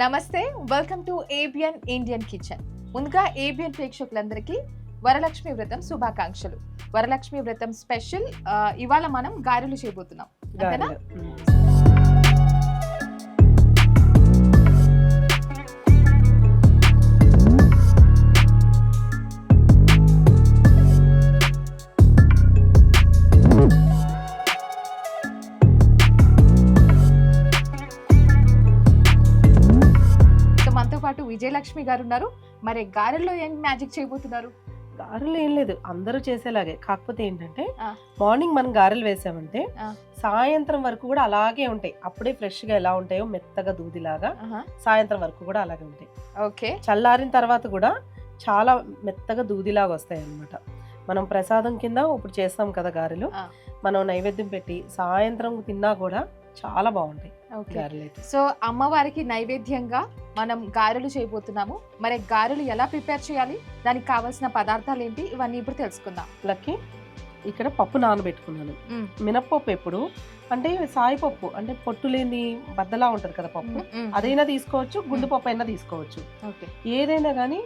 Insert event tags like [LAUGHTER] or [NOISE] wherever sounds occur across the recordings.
నమస్తే welcome to ABN Indian kitchen ముందుగా ABN ప్రేక్షకులందరికీ వరలక్ష్మి వ్రతం శుభాకాంక్షలు. వరలక్ష్మి వ్రతం స్పెషల్ ఇవాళ మనం గారెలు చేయబోతున్నాం. అంతేనా? విజయలక్ష్మి గారు ఉన్నారు. మరి గారెల్లో ఏం మ్యాజిక్ చేయబోతున్నారు? గారెలు ఏం లేదు. అందరూ చేసేలాగే. కాకపోతే ఏంటంటే. మార్నింగ్ మనం గారెలు వేసామంటే. సాయంత్రం వరకు కూడా అలాగే ఉంటాయి. అప్పుడే ఫ్రెష్గా ఎలా ఉంటాయో మెత్తగా దూదిలాగా సాయంత్రం వరకు కూడా అలాగే ఉంటాయి. ఓకే. చల్లారిన తర్వాత కూడా చాలా మెత్తగా దూదిలాగా వస్తాయి అన్నమాట మనం ప్రసాదం కింద ఇప్పుడు చేస్తాం కదా గారెలు. మనం నైవేద్యం పెట్టి సాయంత్రం తిన్నా కూడా చాలా బాగుంటాయి. సో అమ్మవారికి నైవేద్యంగా మనం గారెలు చేయబోతున్నాము. మరి గారెలు ఎలా ప్రిపేర్ చేయాలి? దానికి కావాల్సిన పదార్థాలు ఏంటి? ఇవన్నీ ఇప్పుడు తెలుసుకుందాం. లక్కి ఇక్కడ పప్పు నానబెట్టుకున్నాను. మినప్పప్పు ఎప్పుడు? అంటే సాయిపప్పు అంటే పొట్టు లేని బద్దలా ఉంటది కదా పప్పు. అదైనా తీసుకోవచ్చు గుండు పప్పు అయినా తీసుకోవచ్చు. ఏదైనా కానీ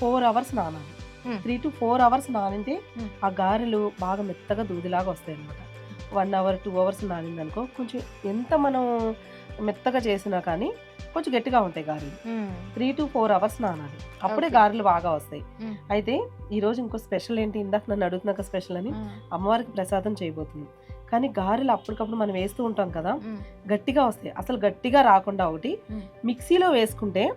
ఫోర్ అవర్స్ నానాలి. త్రీ టు ఫోర్ అవర్స్ నానితే మ్మ్. ఆ గారెలు బాగా మెత్తగా దూదిలాగా వస్తాయి అనమాట వన్ అవర్ టూ అవర్స్ నానింది అనుకో కొంచెం ఎంత మనం మెత్తగా చేసినా కానీ కొంచెం గట్టిగా ఉంటాయి గారెలు. త్రీ టు ఫోర్ అవర్స్ నానాలి. అప్పుడే. గారెలు బాగా వస్తాయి. అయితే ఈ రోజు ఇంకో స్పెషల్ ఏంటి? ఇందాక నన్ను అడుగుతున్నాక స్పెషల్ అని అమ్మవారికి ప్రసాదం చేయబోతుంది కానీ గారెలు అప్పటికప్పుడు మనం వేస్తూ ఉంటాం కదా గట్టిగా వస్తాయి. అసలు గట్టిగా రాకుండా ఒకటి. మిక్సీలో వేసుకుంటే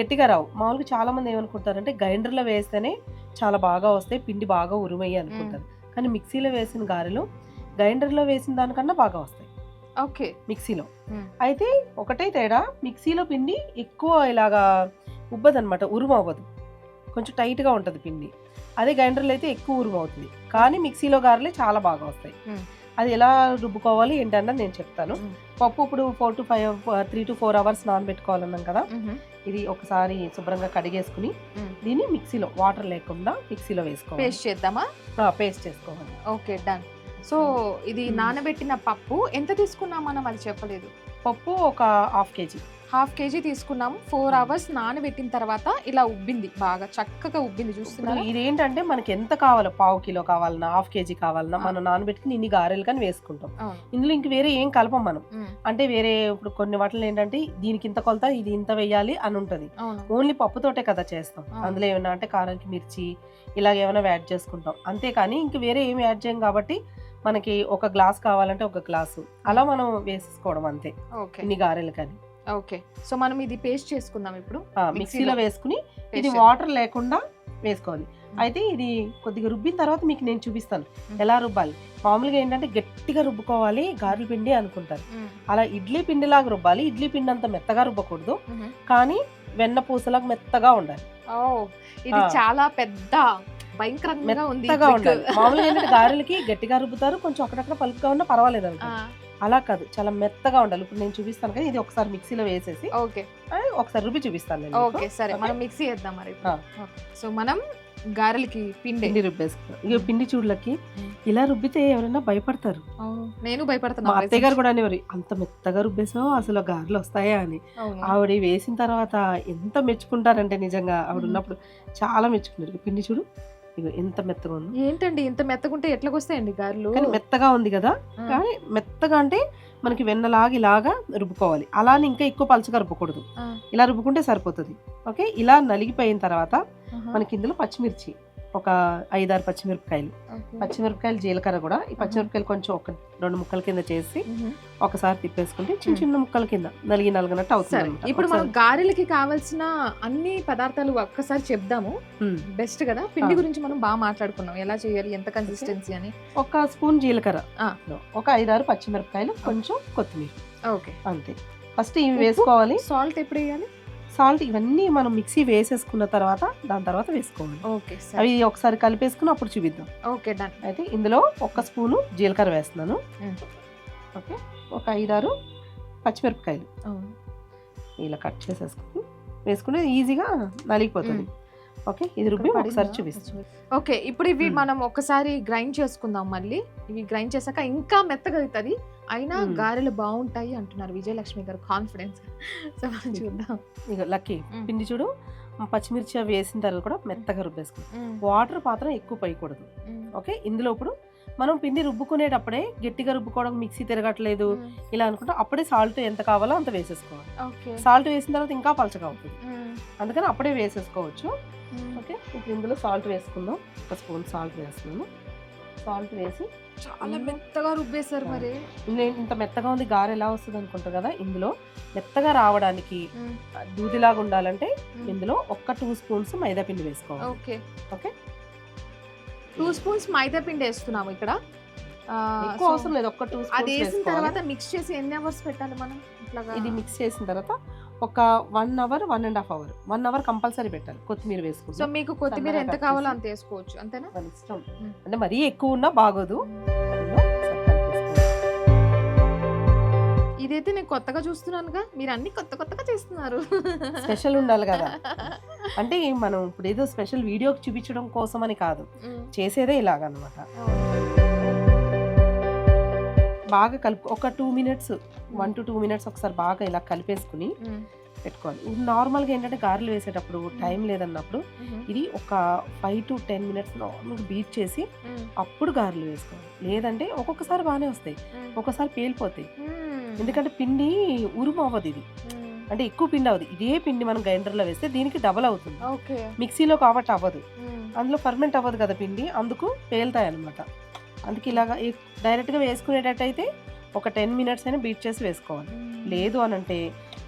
గట్టిగా రావు. మామూలుగా చాలా మంది ఏమనుకుంటారంటే గ్రైండర్లో వేస్తేనే చాలా బాగా వస్తాయి పిండి బాగా ఉరుమయ్యి అనుకుంటారు. కానీ మిక్సీలో వేసిన గారెలు గ్రైండర్లో వేసిన దానికన్నా బాగా వస్తాయి. ఓకే. మిక్సీలో. అయితే ఒకటే తేడా మిక్సీలో పిండి ఎక్కువ ఇలాగా ఉబ్బదనమాట ఉరుము అవ్వదు కొంచెం టైట్గా ఉంటుంది పిండి. అదే గ్రైండర్లో అయితే ఎక్కువ ఉరుము అవుతుంది కానీ మిక్సీలో గారెలే చాలా బాగా వస్తాయి. అది ఎలా రుబ్బుకోవాలి ఏంటన్నది నేను చెప్తాను. పప్పు ఇప్పుడు four to five three to four hours నానబెట్టుకోవాలన్నాం కదా. ఇది ఒకసారి శుభ్రంగా కడిగేసుకుని. దీన్ని మిక్సీలో వాటర్ లేకుండా మిక్సీలో వేసుకోవాలి. పేస్ట్ చేద్దామా? పేస్ట్ చేసుకోవాలి. Okay done. సో ఇది. నానబెట్టిన పప్పు. ఎంత తీసుకున్నాం మనం అది చెప్పలేదు. పప్పు ఒక హాఫ్ కేజీ. హాఫ్ కేజీ తీసుకున్నాము ఫోర్ అవర్స్ నానబెట్టిన తర్వాత ఇలా ఉబ్బింది. బాగా చక్కగా ఉబ్బింది. ఇప్పుడు చూస్తున్నారా? ఇది ఏంటంటే మనకి ఎంత కావాలో పావు కిలో కావాలన్నా హాఫ్ కేజీ కావాలన్నా. మనం నానబెట్టుకుని ఇన్ని గారెలు కానీ వేసుకుంటాం ఇందులో ఇంక వేరే ఏం కలపం మనం. అంటే వేరే ఇప్పుడు కొన్ని వాటిలో ఏంటంటే దీనికి ఇంత కొలత ఇది ఇంత వేయాలి అని ఉంటది. ఓన్లీ పప్పుతోటే కదా చేస్తాం. అందులో ఏమైనా అంటే కారానికి మిర్చి ఇలాగ ఏమైనా యాడ్ చేసుకుంటాం. అంతేకాని ఇంక వేరే ఏమి యాడ్ చేయం కాబట్టి మనకి ఒక గ్లాస్ కావాలంటే ఒక గ్లాసు. అలా మనం వేసేసుకోవడం అంతే. ఓకే. ఇన్ని గారెలు కానీ ఓకే. సో మనం ఇది పేస్ట్ చేసుకుందాం ఇప్పుడు. మిక్సీలో వేసుకుని ఇది వాటర్ లేకుండా వేసుకోవాలి. అయితే ఇది కొద్దిగా రుబ్బిన తర్వాత మీకు నేను చూపిస్తాను. ఎలా రుబ్బాలి? మామూలుగా ఏంటంటే గట్టిగా రుబ్బుకోవాలి గారెల పిండి అనుకుంటారు. అలా ఇడ్లీ పిండిలాగా రుబ్బాలి. ఇడ్లీ పిండి అంత మెత్తగా రుబ్బకూడదు. కానీ వెన్న పూసలాగా మెత్తగా ఉండాలి. ఇది. చాలా పెద్ద భయంకరంగా ఉంది మామూలుగా గారెలకి గట్టిగా రుబ్బుతారు కొంచెం అక్కడక్కడ పలుపుగా ఉన్నా పర్వాలేదు అలా కాదు చాలా మెత్తగా ఉండాలి. ఇప్పుడు నేను చూపిస్తాను కదా ఇది ఒకసారి మిక్సీలో వేసేసి ఓకే. ఒకసారి రుబ్బి చూపిస్తాను నేను. ఓకే సరే? మనం మిక్సీ చేద్దాం మరి. సో మనం గారెలకి పిండి. పిండి రుబ్బేసుకున్నాం ఇక పిండి చూడలకి. ఇలా రుబ్బితే ఎవరైనా భయపడతారు. నేను మా భయపడుతున్నా అత్తయ్య గారు కూడా అనేవారు అంత మెత్తగా రుబ్బేసావు అసలు గారెలు వస్తాయా? అని. ఆవిడ వేసిన తర్వాత ఎంత మెచ్చుకుంటారంటే నిజంగా ఆవిడ. ఉన్నప్పుడు చాలా మెచ్చుకున్నారు. పిండి చూడు. ఇగో ఎంత మెత్తగా ఉంది ఏంటండి ఇంత మెత్తగుంటే ఎట్లా వస్తాయండి గారెలు? కానీ మెత్తగా ఉంది కదా. కానీ మెత్తగా అంటే మనకి వెన్నలాగా ఇలాగా రుబ్బుకోవాలి. అలానే ఇంకా ఎక్కువ పలుచగా రుబ్బకూడదు. ఇలా రుబ్బుకుంటే సరిపోతుంది. ఓకే? ఇలా నలిగిపోయిన తర్వాత. మనకి ఇందులో పచ్చిమిర్చి. ఒక ఐదారు పచ్చిమిరపకాయలు. పచ్చిమిరపకాయలు జీలకర్ర కూడా. ఈ పచ్చిమిరపకాయలు కొంచెం ఒక రెండు ముక్కల కింద చేసి. ఒకసారి తిప్పేసుకుంటే చిన్న. చిన్న ముక్కల కింద నలిగి నలగనట్టు అవుతుంది. ఇప్పుడు మనం గారెలకి కావాల్సిన అన్ని పదార్థాలు ఒక్కసారి చెప్దాము. బెస్ట్ కదా? పిండి. గురించి మనం బాగా మాట్లాడుకున్నాం. ఎలా చేయాలి? ఎంత కన్సిస్టెన్సీ అని? ఒక స్పూన్ జీలకర్ర. ఒక ఐదారు పచ్చిమిరపకాయలు కొంచెం కొత్తిమీర. ఓకే. అంతే. ఫస్ట్ ఇవి? వేసుకోవాలి. సాల్ట్ ఎప్పుడు వేయాలి? సాల్ట్ ఇవన్నీ మనం మిక్సీ వేసేసుకున్న తర్వాత దాని తర్వాత వేసుకోవాలి. ఓకే అవి ఒకసారి కలిపేసుకుని అప్పుడు చూపిద్దాం. Okay done. అయితే ఇందులో ఒక స్పూను జీలకర్ర వేస్తున్నాను. ఓకే ఒక ఐదారు పచ్చిమిరపకాయలు. ఇలా కట్ చేసేసుకుని వేసుకుని ఈజీగా నలిగిపోతుంది. ఓకే ఇది రుబ్బి ఒకసారి చూపిస్తాం ఓకే ఇప్పుడు ఇవి. మనం ఒకసారి గ్రైండ్ చేసుకుందాం మళ్ళీ. ఇవి గ్రైండ్ చేశాక ఇంకా మెత్తగా అవుతుంది. అయినా. గారెలు బాగుంటాయి అంటున్నారు విజయలక్ష్మి గారు కాన్ఫిడెన్స్ సో మనం చూద్దాం. ఇక లక్కీ. పిండి చూడు పచ్చిమిర్చి అవి వేసిన తర్వాత కూడా మెత్తగా రుబ్బేసుకుంటాం వాటర్ మాత్రం ఎక్కువ పోయకూడదు. ఓకే? ఇందులో ఇప్పుడు మనం పిండి రుబ్బుకునేటప్పుడే గట్టిగా రుబ్బుకోవడం మిక్సీ తిరగట్లేదు ఇలా అనుకుంటే అప్పుడే సాల్ట్ ఎంత కావాలో అంత వేసేసుకోవాలి. సాల్ట్ వేసిన తర్వాత ఇంకా పలచగా అవుతుంది అందుకని అప్పుడే వేసేసుకోవచ్చు. ఓకే? ఇప్పుడు ఇందులో సాల్ట్ వేసుకుందాం. ఒక స్పూన్ సాల్ట్ వేస్తున్నాను. సాల్ట్ వేసి చాలా మెత్తగా రుబ్బేశారు మరి. నేను ఇంత మెత్తగా ఉంది గారె ఎలా వస్తుంది అనుకుంటారు కదా ఇందులో మెత్తగా రావడానికి దూదిలాగా ఉండాలంటే ఇందులో ఒక్క టూ స్పూన్స్ మైదా పిండి వేసుకోవాలి. Okay. Okay? Two spoons maida పిండి వేస్తున్నాము ఇక్కడ. ఎక్కువ అవసరం లేదు ఒక్క టూ అది వేసిన తర్వాత మిక్స్ చేసి ఎన్ని అవర్స్ పెట్టాలి మనం? ఇది మిక్స్ చేసిన తర్వాత ఒక one hour one and half hour one hour compulsory పెట్టాలి కొత్తిమీర సో వేసుకుంటాం మీకు కొత్తిమీర ఎంత కావాలో. అంత వేసుకోవచ్చు అంతేనా? మన ఇష్టం. అంటే మరీ ఎక్కువ ఉన్నా బాగోదు. ఇదైతే నేను కొత్తగా చూస్తున్నానుగా మీరు అన్ని కొత్త కొత్తగా చేస్తున్నారు. స్పెషల్ ఉండాలి కదా. [LAUGHS] అంటే మనం ఇప్పుడు ఏదో స్పెషల్ వీడియో చూపించడం కోసం అని కాదు. చేసేదే ఇలాగనమాట. బాగా కలుపు ఒక two minutes one to two minutes ఒకసారి బాగా ఇలా కలిపేసుకుని. పెట్టుకోవాలి నార్మల్గా ఏంటంటే గారెలు వేసేటప్పుడు టైం లేదన్నప్పుడు. ఇది ఒక ఫైవ్ టు టెన్ మినిట్స్ నార్మల్గా బీట్ చేసి. అప్పుడు గారెలు వేసుకోవాలి లేదంటే ఒక్కొక్కసారి బాగానే వస్తాయి. ఒక్కొక్కసారి పేలిపోతాయి. ఎందుకంటే పిండి ఉరుము అవ్వదు ఇది. అంటే ఎక్కువ పిండి అవ్వదు ఇదే పిండి మనం గ్రైండర్లో వేస్తే దీనికి డబల్ అవుతుంది మిక్సీలో కాబట్టి అవ్వదు. అందులో ఫర్మెంట్ అవ్వదు కదా పిండి అందుకు పేలుతాయి అనమాట అందుకే ఇలాగా డైరెక్ట్గా వేసుకునేటట్టయితే ఒక టెన్ మినిట్స్ అయినా బీట్ చేసి వేసుకోవాలి. లేదు అని అంటే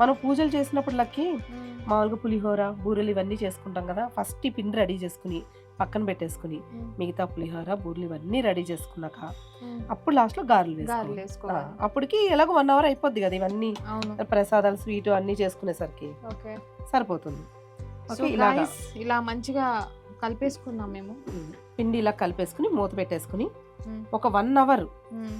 మనం పూజలు చేసినప్పుడు లక్కి మ్మ్. మామూలుగా పులిహోర బూరెలు ఇవన్నీ చేసుకుంటాం కదా ఫస్ట్ ఈ పిండి రెడీ చేసుకుని పక్కన పెట్టేసుకుని. మిగతా పులిహోర బూరెలు ఇవన్నీ రెడీ చేసుకున్నాక. అప్పుడు లాస్ట్లో గారెలు వేసుకోవాలి అప్పటికి ఎలాగో వన్ అవర్ అయిపోద్ది కదా ఇవన్నీ ప్రసాదాలు స్వీట్ అన్నీ చేసుకునేసరికి ఓకే సరిపోతుంది ఇలా మంచిగా కలిపేసుకున్నాం మేము. పిండి ఇలా కలిపేసుకుని మూత పెట్టేసుకుని. ఒక వన్ అవర్.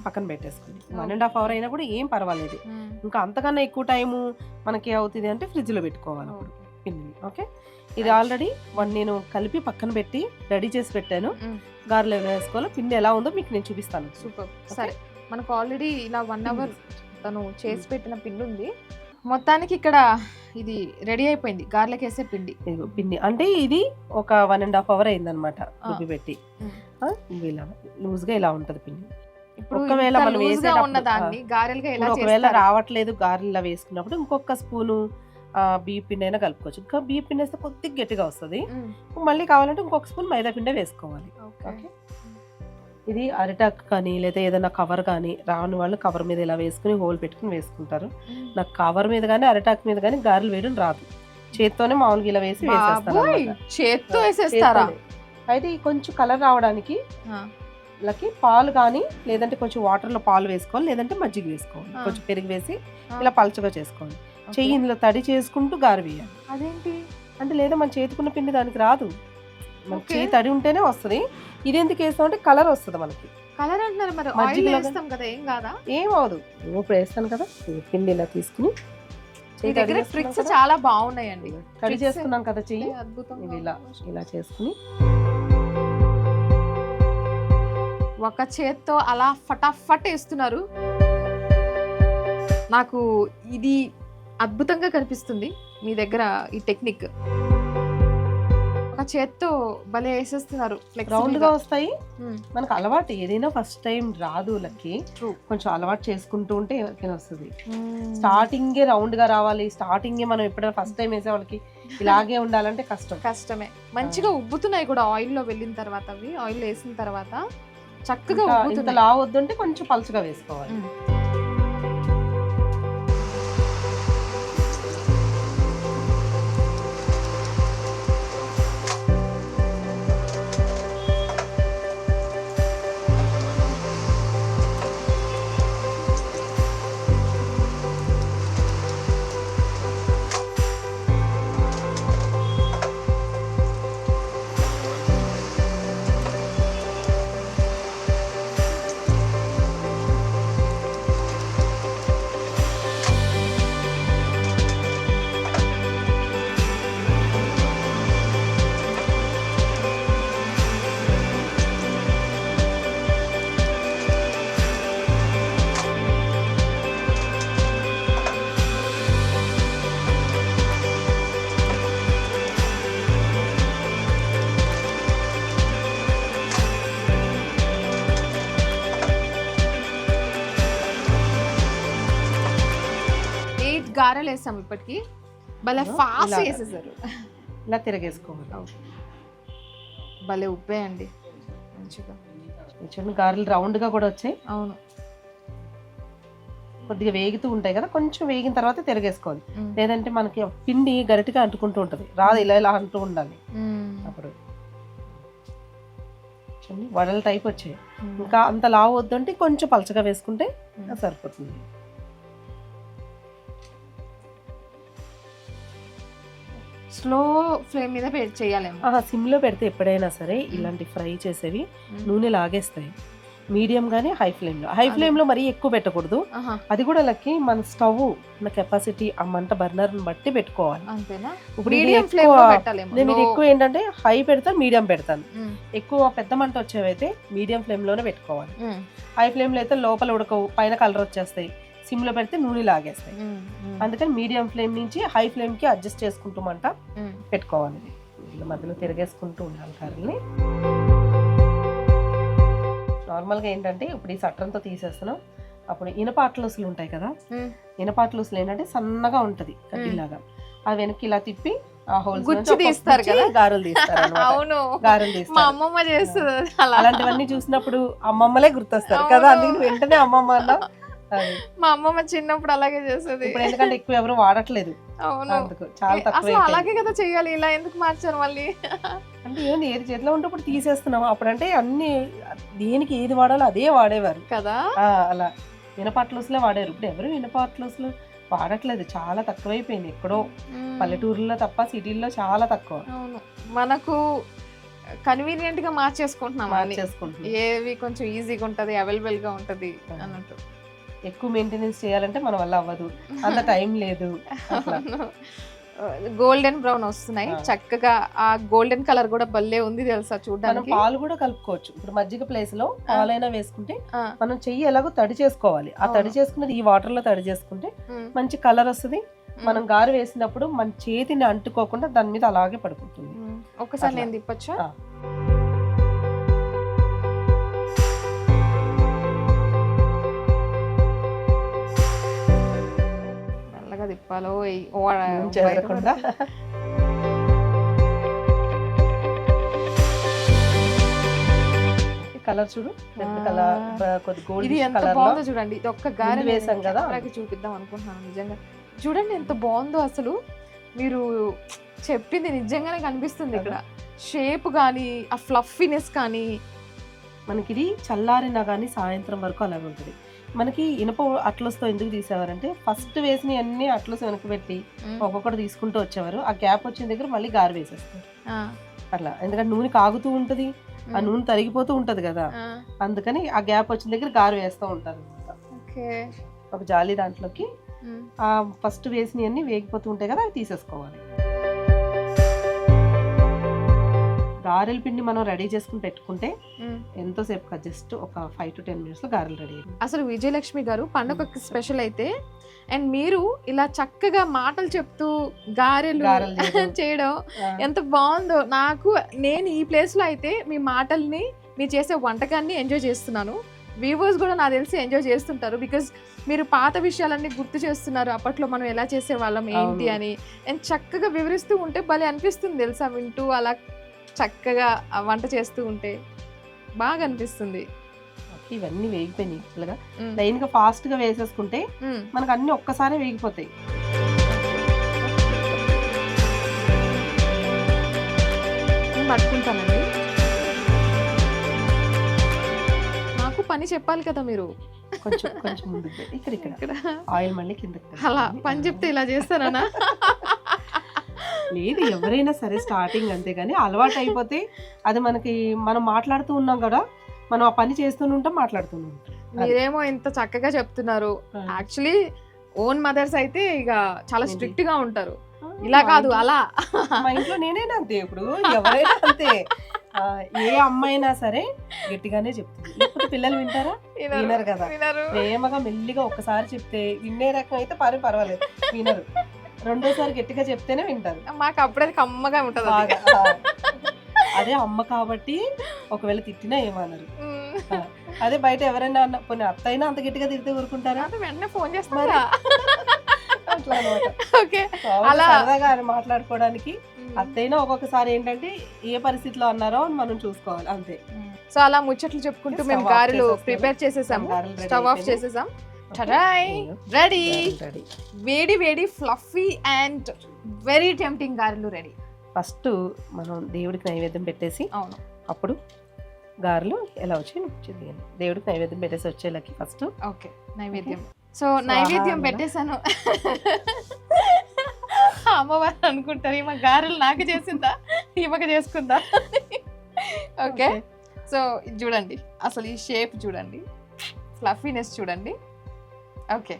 పక్కన పెట్టేసుకుని. వన్ అండ్ హాఫ్ అవర్ అయినా కూడా ఏం పర్వాలేదు. ఇంకా అంతకన్నా ఎక్కువ టైము మనకి అవుతుంది అంటే ఫ్రిడ్జ్లో పెట్టుకోవాలి అప్పుడు ఓకే. పిండిని ఓకే? ఇది. ఆల్రెడీ వన్ నేను కలిపి పక్కన పెట్టి రెడీ చేసి పెట్టాను. గారెలు ఎలా వేసుకోవాలో? పిండి ఎలా ఉందో మీకు నేను చూపిస్తాను. సూపర్. సరే. మనకు ఆల్రెడీ ఇలా వన్ అవర్ తను చేసి పెట్టిన పిండి ఉంది. మొత్తానికి ఇక్కడ ఇది రెడీ అయిపోయింది. గార్లకి వేసే పిండి. పిండి. అంటే ఇది ఒక వన్ అండ్ హాఫ్ అవర్ అయిందనమాట రుబ్బి పెట్టి. ఆ, ఇవి ఇలా ఉంటుంది పిండి. ఇప్పుడు ఒకవేళ మనం గా ఉన్న దాన్ని గారెలుగా ఎలా ఇప్పుడు ఒకవేళ చేస్తారు? రావట్లేదు గారెలు ఇలా వేసుకున్నప్పుడు ఇంకొక స్పూను బియ్య పిండి అయినా కలుపుకోవచ్చు. ఇంకా బియ్య పిండి వేస్తే కొద్దిగా గట్టిగా వస్తుంది. మళ్ళీ కావాలంటే ఇంకొక స్పూన్ మైదా పిండి వేసుకోవాలి. ఓకే. ఇది అరిటాక్ కానీ లేదా ఏదైనా కవర్ కానీ రాని వాళ్ళు కవర్ మీద ఇలా వేసుకుని హోల్ పెట్టుకుని వేసుకుంటారు. నాకు కవర్ మీద కానీ అరిటాక్ మీద కానీ గారెలు వేయడం రాదు చేత్తోనే మామూలుగా ఇలా వేసి అన్నమాట. చేత్తో వేసేస్తారా. అయితే కొంచెం కలర్ రావడానికి లకి పాలు కానీ లేదంటే కొంచెం వాటర్లో పాలు వేసుకోవాలి లేదంటే మజ్జిగ వేసుకోవాలి. కొంచెం పెరుగు వేసి. ఇలా పలచగా చేసుకోవాలి. చెయ్యి ఇందులో తడి చేసుకుంటూ గారి వేయాలి అదేంటి అంటే లేదా మన చేతుకున్న పిండి దానికి రాదు మన. చేయి తడి ఉంటేనే వస్తుంది ఇది ఎందుకు వేస్తాం అంటే కలర్ వస్తుంది మనకి. కలర్ అంటున్నారు మరి ఆయిల్ మజ్జిగలో వేస్తాం కదా ఏం కాదా? ఏం అవదు ఇప్పుడు వేస్తాను కదా పిండి ఇలా తీసుకుని మీ దగ్గర ట్రిక్స్ చాలా బాగున్నాయండి. tricks చేసుకున్నాం కదా చెయ్యి? అద్భుతం ఇలా ఇలా చేసుకుని. ఒక చేత్తో అలా ఫటాఫట్ వేస్తున్నారు. నాకు ఇది అద్భుతంగా కనిపిస్తుంది మీ దగ్గర ఈ టెక్నిక్. చేత్తో భలే వేసేస్తున్నారు రౌండ్గా వస్తాయి. మనకు అలవాటు ఏదైనా ఫస్ట్ టైం రాదు లకి True. కొంచెం అలవాటు చేసుకుంటూ ఉంటే ఎవరికైనా వస్తుంది. స్టార్టింగే రౌండ్గా రావాలి. స్టార్టింగే మనం ఎప్పుడైనా ఫస్ట్ టైం వేసే వాళ్ళకి ఇలాగే ఉండాలంటే కష్టం. కష్టమే. మంచిగా ఉబ్బుతున్నాయి కూడా ఆయిల్లో వెళ్ళిన తర్వాత అవి. ఆయిల్ వేసిన తర్వాత చక్కగా ఇంకా ఇంత ఉబ్బుతున్నాయి లా వద్దంటే కొంచెం పలుచగా వేసుకోవాలి. గారెలు వేసాం ఇప్పటికి. భలే ఫాస్ట్. వేసేసారు. ఇలా తిరగేసుకోవాలి భలే ఉప్పేయండి మంచిగా. చూడండి గారెలు రౌండ్గా కూడా వచ్చాయి. అవును. కొద్దిగా వేగుతూ ఉంటాయి కదా కొంచెం వేగిన తర్వాత తిరగేసుకోవాలి. లేదంటే మనకి పిండి గరిటిగా అంటుకుంటూ ఉంటది. రాదు ఇలా ఇలా అంటూ ఉండాలి. అప్పుడు. వడల టైప్ వచ్చాయి. ఇంకా అంత లావు వద్దంటే కొంచెం పలచగా వేసుకుంటే సరిపోతుంది. స్లో ఫ్లేమ్ మీద చేయాలేమో. సిమ్లో పెడితే ఎప్పుడైనా సరే ఇలాంటి ఫ్రై చేసేవి నూనె లాగేస్తాయి. మీడియం గానీ హై ఫ్లేమ్లో హై. ఫ్లేమ్లో మరీ ఎక్కువ పెట్టకూడదు. అది కూడా లక్కి మన స్టవ్ మన కెపాసిటీ ఆ మంట బర్నర్ బట్టి పెట్టుకోవాలి. ఇప్పుడు నేను. ఎక్కువ ఏంటంటే హై పెడతాను మీడియం పెడతాను. ఎక్కువ పెద్ద మంట వచ్చేవైతే మీడియం ఫ్లేమ్లోనే పెట్టుకోవాలి హై ఫ్లేమ్లో అయితే లోపల ఉడకవు పైన కలర్ వచ్చేస్తాయి. సిమ్లో పెడితే నూనె లాగేస్తాయి. అందుకని మీడియం ఫ్లేమ్ నుంచి హై ఫ్లేమ్కి అడ్జస్ట్ చేసుకుంటూ మంట ఉమ్. పెట్టుకోవాలి మధ్యలో తిరగేసుకుంటూ ఉండాలి కర్రల్ని నార్మల్గా ఏంటంటే ఇప్పుడు ఈ సట్రంతో తీసేస్తున్నాం. అప్పుడు ఇనప అట్లసులు ఉంటాయి కదా. ఇనప అట్లసులు ఏంటంటే సన్నగా ఉంటది కడ్డీలాగా ఆ వెనక్కి ఇలా తిప్పి ఆ హోల్స్ గుచ్చి తీస్తారు కదా? గారెలు తీస్తారు. అవును. గారెలు మా తీస్తారు. అమ్మమ్మ చేస్తుంది అలాంటివన్నీ చూసినప్పుడు అమ్మమ్మలే గుర్తొస్తారు కదా. అందుకని వెంటనే అమ్మమ్మ అన్నా. మా అమ్మమ్మ చిన్నప్పుడు అలాగే చేస్తుంది ఇప్పుడు ఎందుకంటే ఎక్కువ ఎవరు వాడట్లేదు. అవును. అందుకు చాలా అసలు తక్కువ అలాగే కదా చెయ్యాలి ఇలా ఎందుకు మార్చారు మళ్ళీ? అంటే ఏంది ఏది చేతిలో ఉంటే ఇప్పుడు తీసేస్తున్నాం. అప్పుడంటే అన్ని దేనికి ఏది వాడాలో అదే వాడేవారు. కదా? అలా. ఇనపాట్లోస్లే వాడారు. ఇప్పుడు ఎవరు ఇనపాట్లోస్లు వాడట్లేదు. చాలా తక్కువైపోయింది ఎక్కడో. పల్లెటూరులో తప్ప సిటీల్లో చాలా తక్కువ. అవును. మనకు కన్వీనియంట్గా మార్చేసుకుంటున్నాం మార్చేసుకుంటున్నాం. ఏవి కొంచెం ఈజీగా ఉంటది అవైలబుల్గా ఉంటది అన్నట్టు. ఎక్కువ మెయింటెనెన్స్ చేయాలంటే మన వల్ల అవ్వదు. అంత టైం లేదు. గోల్డెన్ బ్రౌన్ వస్తున్నాయి. చక్కగా ఆ గోల్డెన్ కలర్ కూడా భలే ఉంది తెలుసా చూడడానికి. పాలు కూడా కలుపుకోవచ్చు. ఇప్పుడు మజ్జిగ ప్లేస్లో పాలైనా వేసుకుంటే మనం చెయ్యి ఎలాగో తడి చేసుకోవాలి. ఆ తడి. చేసుకున్నది ఈ వాటర్లో తడి చేసుకుంటే మంచి కలర్ వస్తుంది. మనం గారు వేసినప్పుడు మన చేతిని అంటుకోకుండా దాని మీద అలాగే. ఒక్కసారి అట్లా. నేను తిప్పొచ్చా? బయట చెదరకుండా కలర్ చూడు రెడ్. కలర్ కొద్ది ఇది గోల్డ్ ఎంత కలర్లో బాగుందో చూడండి. ఇది ఒక్క గారె వేసాం కదా. అలాగే చూపిద్దాం అనుకుంటున్నాను నిజంగా. చూడండి ఎంత బాగుందో అసలు. మీరు చెప్పింది నిజంగానే కనిపిస్తుంది ఇక్కడ. షేప్ కానీ ఆ ఫ్లఫీనెస్ కానీ. మనకి ఇది చల్లారినా కానీ సాయంత్రం వరకు అలాగే ఉంటుంది మనకి ఇనుప అట్లస్తో ఎందుకు తీసేవారంటే ఫస్ట్ వేసిన అన్ని అట్లస్ వెనక్కి పెట్టి ఒక్కొక్కటి తీసుకుంటూ వచ్చేవారు. ఆ గ్యాప్ వచ్చిన దగ్గర మళ్ళీ గారు వేసేస్తారు. అట్లా. ఎందుకంటే నూనె కాగుతూ ఉంటది. ఆ నూనె తరిగిపోతూ ఉంటది కదా. అందుకని ఆ గ్యాప్ వచ్చిన దగ్గర గారు వేస్తూ ఉంటారు ఒక జాలి దాంట్లోకి ఆ ఫస్ట్ వేసినవన్నీ వేగిపోతూ ఉంటాయి కదా అవి తీసేసుకోవాలి. గారెల పిండి మనం రెడీ చేసుకుని పెట్టుకుంటే. ఎంతోసేపు జస్ట్ ఒక ఫైవ్ టు టెన్ మినిట్స్లో గారెలు రెడీ అసలు విజయలక్ష్మి గారు పండుగకి స్పెషల్ అయితే అండ్ మీరు ఇలా చక్కగా మాటలు చెప్తూ గారెలు [LAUGHS] చేయడం. ఎంత బాగుందో నాకు నేను ఈ ప్లేస్లో అయితే మీ మాటల్ని మీరు చేసే వంటకాన్ని ఎంజాయ్ చేస్తున్నాను వ్యూవర్స్ కూడా నాకు తెలిసి ఎంజాయ్ చేస్తుంటారు బికాజ్ మీరు పాత విషయాలన్నీ గుర్తు చేస్తున్నారు అప్పట్లో మనం ఎలా చేసేవాళ్ళం ఏంటి. అని అండ్ చక్కగా వివరిస్తూ ఉంటే భలే అనిపిస్తుంది తెలుసా వింటూ అలా చక్కగా వంట చేస్తూ ఉంటే బాగా అనిపిస్తుంది. ఇవన్నీ వేగిపోయినాయి యాక్చువల్గా. ఉమ్, లైన్గా ఫాస్ట్గా వేసేసుకుంటే. మనకు అన్ని ఒక్కసారి వేగిపోతాయి. పట్టుకుంటానండి. నాకు పని చెప్పాలి కదా మీరు. కొంచెం కొంచెం. [LAUGHS] ఇక్కడ ఇక్కడ. ఆయిల్ మళ్ళీ పెట్టి. అలా పని చెప్తే ఇలా చేస్తారనా [LAUGHS] లేదు ఎవరైనా సరే స్టార్టింగ్ అంతే కానీ అలవాటు అయిపోతే అది మనకి మనం మాట్లాడుతూ ఉన్నాం కదా మనం ఆ పని చేస్తూనే ఉంటాం మాట్లాడుతూనే ఉంటాం. మీరేమో ఇంత చక్కగా చెప్తున్నారు. యాక్చువల్లీ ఓన్ మదర్స్ అయితే ఇక చాలా? స్ట్రిక్ట్గా ఉంటారు. ఇలా కాదు అలా. మా ఇంట్లో నేనేనా అంతే ఇప్పుడు ఎవరైనా అంతే. ఏ అమ్మాయినా సరే గట్టిగానే చెప్తుంది. లేకపోతే పిల్లలు వింటారా? వినరు కదా. ప్రేమగా మెల్లిగా ఒక్కసారి చెప్తే వినే రకం అయితే పరి పర్వాలేదు వినరు. రెండోసారి గట్టిగా చెప్తేనే వింటారు మాకు అప్పుడే కమ్మగా ఉంటది అది. అమ్మ కాబట్టి ఒకవేళ తిట్టినా ఏమన్నారు. అదే బయట ఎవరైనా అన్న పోనీ అత్త అయినా అంత గట్టిగా తిడితే ఊరుకుంటారా? వెంటనే ఫోన్ చేస్తారా అట్లా అలా- మాట్లాడుకోవడానికి అత్తైనా ఒక్కొక్కసారి ఏంటంటే ఏ పరిస్థితిలో అన్నారో అని మనం చూసుకోవాలి అంతే. సో అలా ముచ్చట్లు చెప్పుకుంటూ మేము గారెలు. ప్రిపేర్ చేసేసాము. ready stove off. చేసేసాం. టడాయ్ రెడీ రెడీ వేడి వేడి fluffy and very tempting garelu ready first మనం దేవుడికి నైవేద్యం పెట్టేసి అవును. అప్పుడు గారెలు ఎలా వచ్చి చూపించండి దేవుడికి నైవేద్యం పెట్టేసి వచ్చేలాకి ఫస్ట్ ఓకే నైవేద్యం. సో నైవేద్యం? పెట్టేశాను. [LAUGHS] అమ్మవారు అనుకుంటారు ఈమె గారెలు నాకు చేసిందా? ఈమెకు చేసుకుందా? ఓకే సో ఇది చూడండి. అసలు ఈ షేప్ చూడండి. ఫ్లఫీనెస్ చూడండి. ఓకే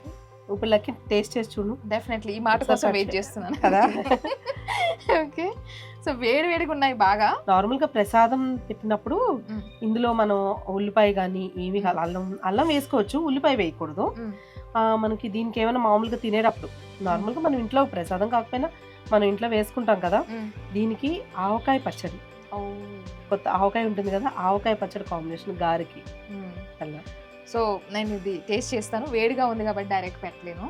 ఇప్పుడు లక్కి టేస్ట్ చేసి చూడు డెఫినెట్లీ ఈ మాట కోసం వెయిట్. చేస్తున్నాను కదా? [LAUGHS] ఓకే సో వేడి వేడిగా ఉన్నాయి బాగా నార్మల్గా ప్రసాదం పెట్టినప్పుడు. ఇందులో మనం ఉల్లిపాయ కానీ ఏమి అల్లం అల్లం వేసుకోవచ్చు ఉల్లిపాయ వేయకూడదు మనకి దీనికి ఏమైనా మామూలుగా తినేటప్పుడు నార్మల్గా మనం ఇంట్లో ప్రసాదం కాకపోయినా మనం ఇంట్లో వేసుకుంటాం కదా. దీనికి ఆవకాయ పచ్చడి. కొత్త ఆవకాయ ఉంటుంది కదా ఆవకాయ పచ్చడి కాంబినేషన్ గారికి. అలా సో నేను ఇది టేస్ట్ చేస్తాను. వేడిగా ఉంది కాబట్టి డైరెక్ట్ పెట్టలేను.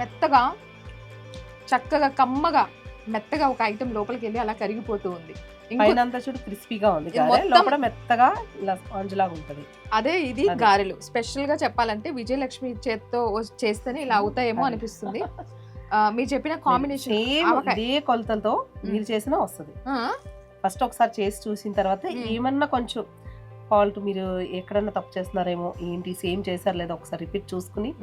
మెత్తగా చక్కగా కమ్మగా మెత్తగా ఒక ఐటెం లోపలికి వెళ్ళి అలా కరిగిపోతూ ఉంది. ఇంకో పైన అంతా చూడు క్రిస్పీగా ఉంది లోపల మెత్తగా ఇలా స్పాంజ్ లాగా ఉంటది. అదే ఇది. గారెలు. స్పెషల్గా చెప్పాలంటే విజయలక్ష్మి చేత్తో చేస్తేనే ఇలా అవుతాయేమో. అనిపిస్తుంది. మీరు చెప్పిన కాంబినేషన్ కొలతలతో మీరు చేసినా వస్తుంది. ఫస్ట్ ఒకసారి చేసి చూసిన తర్వాత. ఏమన్నా కొంచెం ఫాల్ట్ మీరు ఎక్కడన్నా తప్పు చేస్తున్నారేమో ఏంటి సేమ్ చేశారు లేదా ఒకసారి రిపీట్ చూసుకుని.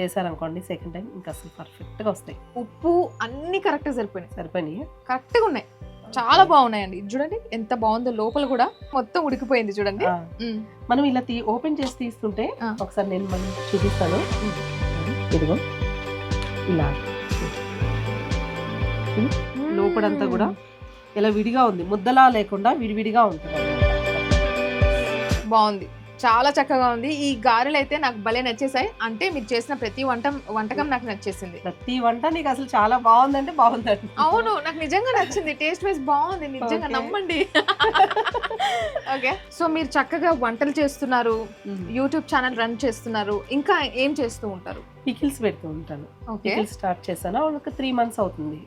చేశారనుకోండి సెకండ్ టైం ఇంకా అసలు పర్ఫెక్ట్గా వస్తాయి. ఉప్పు అన్ని కరెక్ట్ సరిపోయినాయి. సరిపోయినాయి? కరెక్ట్గా ఉన్నాయి. చాలా బాగున్నాయండి. ఇది చూడండి ఎంత బాగుందో లోపల కూడా మొత్తం ఉడికిపోయింది చూడండి. మనం ఇలా ఓపెన్ చేసి తీస్తుంటే ఆ. ఒకసారి నేను మనం చూపిస్తాను. ఇదిగో. ఇలా. లోపడంతా కూడా ఇలా విడిగా ఉంది. ముద్దలా లేకుండా విడివిడిగా ఉంటుంది బాగుంది. చాలా చక్కగా ఉంది. ఈ గారెలు అయితే నాకు భలే నచ్చేసాయి. అంటే మీరు చేసిన ప్రతి వంట వంటకం నాకు నచ్చేసింది. ప్రతి వంట నీకు అసలు చాలా బాగుందంటే బాగుందండి. అవును నాకు నిజంగా నచ్చింది. టేస్ట్ వైజ్ బాగుంది. నిజంగా. నమ్మండి. [LAUGHS] ఓకే. సో మీరు చక్కగా వంటలు చేస్తున్నారు. యూట్యూబ్ ఛానల్ రన్ చేస్తున్నారు. ఇంకా ఏం చేస్తూ ఉంటారు? పికిల్స్ పెడుతూ ఉంటాను. పికిల్స్ స్టార్ట్ చేశాను. ఒక త్రీ మంత్స్ అవుతుంది.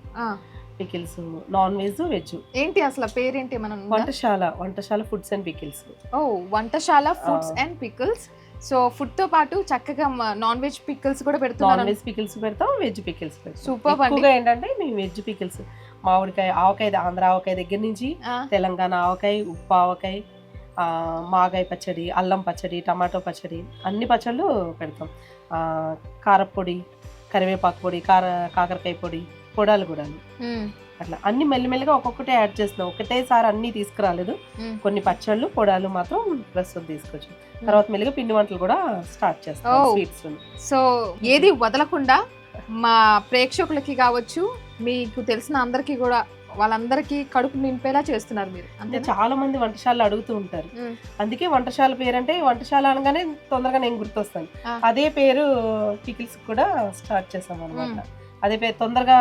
పికిల్స్ నాన్ వెజ్ వెజ్ ఏంటి అసలు పేరేంటి మనం Vantasala Vantasala foods and pickles oh Vantasala foods. And pickles so ఫుడ్తో పాటు చక్కగా నాన్ వెజ్ పికిల్స్ కూడా నాన్ పెడుతున్నారు వెజ్ పికిల్స్ పెడతాం వెజ్ పికిల్స్ పెడతాం. అండి. ఎక్కువగా ఏంటంటే మేము వెజ్ పికిల్స్ మామిడికాయ ఆవకాయ ఆంధ్ర ఆవకాయ దగ్గర నుంచి తెలంగాణ ఆవకాయ ఉప్పు ఆవకాయ మాగాయ పచ్చడి అల్లం పచ్చడి టమాటో పచ్చడి అన్ని పచ్చళ్ళు పెడతాం. కారపొడి కరివేపాకు పొడి కార కాకరకాయ పొడి పొడాలు కూడా అట్లా అన్ని మెల్లిమెల్లిగా ఒక్కొక్కటే యాడ్ చేస్తున్నాం. ఒకటేసారి అన్ని తీసుకురాలేదు. కొన్ని పచ్చళ్ళు పొడాలు మాత్రం ప్రస్తుతం తీసుకొచ్చాం. తర్వాత మెల్లిగా పిండి వంటలు కూడా స్టార్ట్ చేస్తాం. స్వీట్స్ సో ఏది వదలకుండా మా ప్రేక్షకులకి కావచ్చు మీకు తెలిసిన అందరికీ కూడా వాళ్ళందరికీ కడుపు నింపేలా చేస్తున్నారు మీరు. అంటే చాలా మంది వంటశాలలు అడుగుతూ ఉంటారు. అందుకే వంటశాల పేరంటే వంటశాల అనగానే తొందరగా నేను గుర్తొస్తాను. అదే పేరు పికిల్స్ కూడా స్టార్ట్ చేసాం అనమాట అదే తొందరగా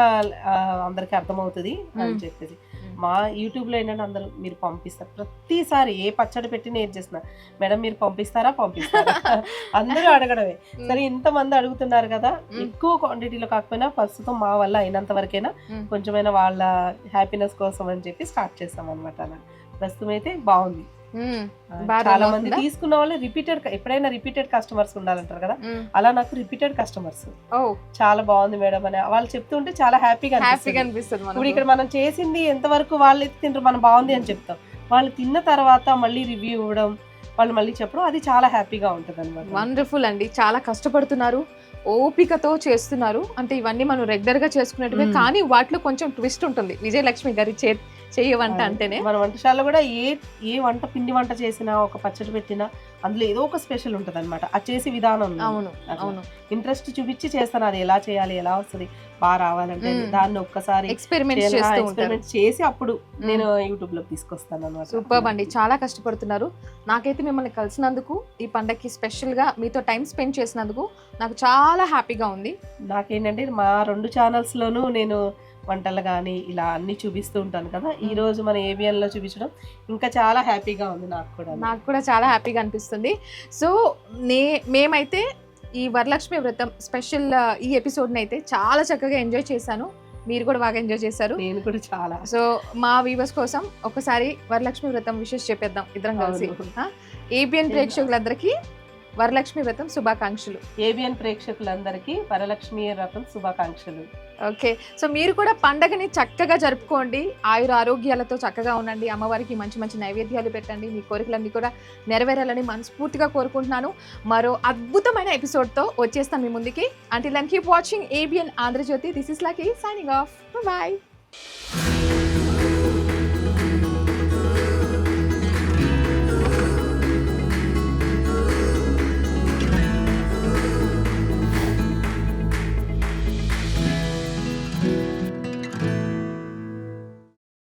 అందరికి అర్థమవుతుంది అని. చెప్పేసి. మా యూట్యూబ్లో ఏంటంటే అందరూ మీరు పంపిస్తారు ప్రతిసారి ఏ పచ్చడి పెట్టి నేను చేసిన మేడం మీరు పంపిస్తారా పంపిస్తారా [LAUGHS] అందరూ అడగడమే సరే ఇంత మంది అడుగుతున్నారు కదా. ఎక్కువ క్వాంటిటీలో కాకపోయినా ప్రస్తుతం మా వల్ల అయినంత వరకైనా. కొంచెమైనా వాళ్ళ హ్యాపీనెస్ కోసం అని చెప్పి స్టార్ట్ చేస్తాం అనమాట అలా ప్రస్తుతం అయితే బాగుంది చాలా మంది? తీసుకున్న వాళ్ళు రిపీటెడ్ ఎప్పుడైనా రిపీటెడ్ కస్టమర్స్ ఉండాలంటారు కదా. అలా నాకు రిపీటెడ్ కస్టమర్స్ చాలా బాగుంది మేడం అని. వాళ్ళు చెప్తుంటే చాలా హ్యాపీగా హ్యాపీగా అనిపిస్తుంది. ఇప్పుడు. ఇక్కడ మనం చేసింది ఎంత వరకు వాళ్ళు తింటారు మనం బాగుంది అని చెప్తాం. వాళ్ళు తిన్న తర్వాత మళ్ళీ రివ్యూ ఇవ్వడం వాళ్ళు మళ్ళీ చెప్పడం అది చాలా హ్యాపీగా ఉంటుంది అనమాట వండర్ఫుల్ అండి. చాలా కష్టపడుతున్నారు ఓపికతో చేస్తున్నారు. అంటే ఇవన్నీ మనం రెగ్యులర్గా చేసుకునేటివే. కానీ వాటిలో కొంచెం ట్విస్ట్ ఉంటుంది. విజయలక్ష్మి గారి చే చెయ్యి వంట అంటేనే. మన వంటశాలలో కూడా ఏ ఏ వంట పిండి వంట చేసినా ఒక పచ్చడి పెట్టినా అందులో ఏదో ఒక స్పెషల్ ఉంటుంది అనమాట ఆ చేసే విధానం. అవును. అవును. ఇంట్రెస్ట్ చూపించి చేస్తాను. అది ఎలా చేయాలి ఎలా వస్తుంది బాగా రావాలంటే. దాన్ని ఒక్కసారి ఉంటారు. ఎక్స్పెరిమెంట్ చేసి అప్పుడు నేను యూట్యూబ్లో తీసుకొస్తాను అనమాట సూపర్ అండి. చాలా కష్టపడుతున్నారు. నాకైతే మిమ్మల్ని కలిసినందుకు ఈ పండగకి స్పెషల్గా మీతో టైం స్పెండ్ చేసినందుకు నాకు చాలా హ్యాపీగా ఉంది. నాకేంటంటే మా రెండు ఛానల్స్ లోనూ నేను వంటలు కానీ ఇలా అన్ని చూపిస్తూ ఉంటాను కదా ఈ రోజు మన ABN లో చూపించడం ఇంకా చాలా హ్యాపీగా ఉంది నాకు కూడా నాకు కూడా చాలా హ్యాపీగా అనిపిస్తుంది. సో నే మేమైతే ఈ వరలక్ష్మి వ్రతం స్పెషల్ ఈ ఎపిసోడ్ని అయితే చాలా చక్కగా ఎంజాయ్ చేశాను. మీరు కూడా బాగా ఎంజాయ్ చేశారు. నేను కూడా చాలా. సో మా వీవర్స్ కోసం ఒకసారి వరలక్ష్మి వ్రతం విషెస్ చెప్పేద్దాం ఇద్దరం కలిసి. ఏబిఎన్ ప్రేక్షకులందరికీ వరలక్ష్మి వ్రతం శుభాకాంక్షలు. ఏబిఎన్ ప్రేక్షకులందరికీ వరలక్ష్మి రథం శుభాకాంక్షలు. ఓకే. సో మీరు కూడా పండగని చక్కగా జరుపుకోండి. ఆయుర ఆరోగ్యాలతో చక్కగా ఉండండి. అమ్మవారికి మంచి మంచి నైవేద్యాలు పెట్టండి. మీ కోరికలన్నీ కూడా నెరవేరాలని మనస్ఫూర్తిగా కోరుకుంటున్నాను. మరో అద్భుతమైన ఎపిసోడ్తో వచ్చేస్తాను మీ ముందుకి. అంటే then keep watching ABN Andhrajyothy this is like signing off bye